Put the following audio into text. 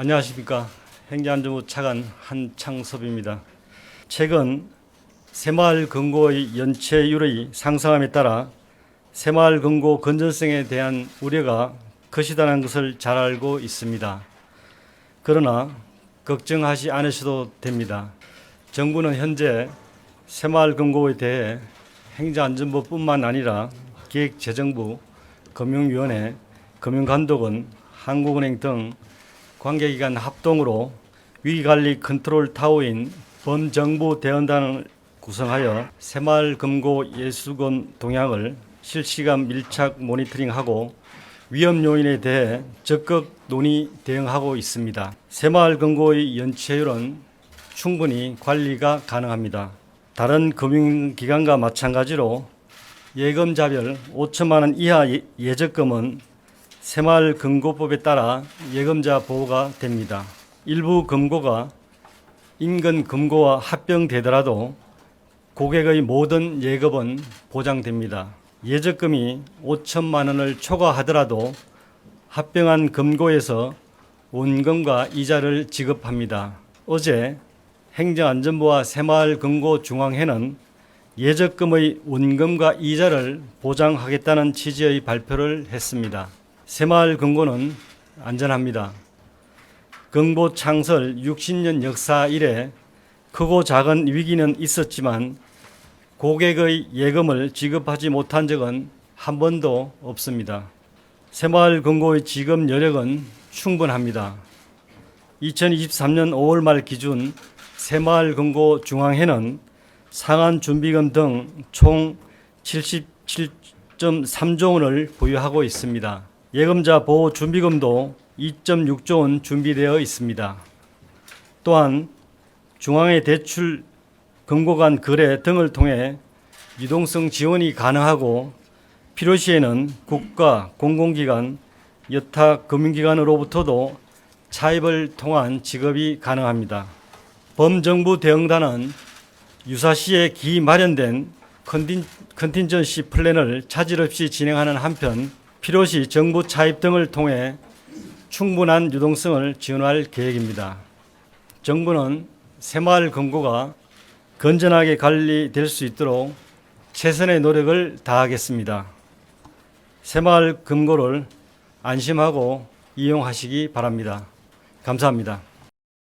안녕하십니까 행정안전부 차관 한창섭입니다. 최근 새마을 금고의 연체율의 상승함에 따라 새마을 금고 건전성에 대한 우려가 거시다는 것을 잘 알고 있습니다. 그러나 걱정하지 않으셔도 됩니다. 정부는 현재 새마을 금고에 대해 행정안전부뿐만 아니라 기획재정부, 금융위원회, 금융감독원, 한국은행 등 관계기관 합동으로 위기관리 컨트롤 타워인 범정부 대응단을 구성하여 새마을 금고 예수권 동향을 실시간 밀착 모니터링하고 위험 요인에 대해 적극 논의 대응하고 있습니다. 새마을 금고의 연체율은 충분히 관리가 가능합니다. 다른 금융기관과 마찬가지로 예금자별 5천만 원 이하 예- 예적금은 새마을 금고법에 따라 예금자 보호가 됩니다. 일부 금고가 인근 금고와 합병되더라도 고객의 모든 예금은 보장됩니다. 예적금이 5천만 원을 초과하더라도 합병한 금고에서 원금과 이자를 지급합니다. 어제 행정안전부와 새마을 금고 중앙회는 예적금의 원금과 이자를 보장하겠다는 취지의 발표를 했습니다. 새마을 금고는 안전합니다. 금고 창설 60년 역사 이래 크고 작은 위기는 있었지만 고객의 예금을 지급하지 못한 적은 한 번도 없습니다. 새마을 금고의 지급 여력은 충분합니다. 2023년 5월 말 기준 새마을 금고 중앙회는 상한 준비금 등 총 77.3조 원을 보유하고 있습니다. 예금자 보호 준비금도 2.6조 원 준비되어 있습니다. 또한 중앙의 대출 금고 간 거래 등을 통해 유동성 지원이 가능하고 필요시에는 국가, 공공기관, 여타 금융기관으로부터도 차입을 통한 지급이 가능합니다. 범정부 대응단은 유사시에 기 마련된 컨틴, 컨틴전시 플랜을 차질 없이 진행하는 한편 필요시 정부 차입 등을 통해 충분한 유동성을 지원할 계획입니다. 정부는 새마을 금고가 건전하게 관리될 수 있도록 최선의 노력을 다하겠습니다. 새마을 금고를 안심하고 이용하시기 바랍니다. 감사합니다.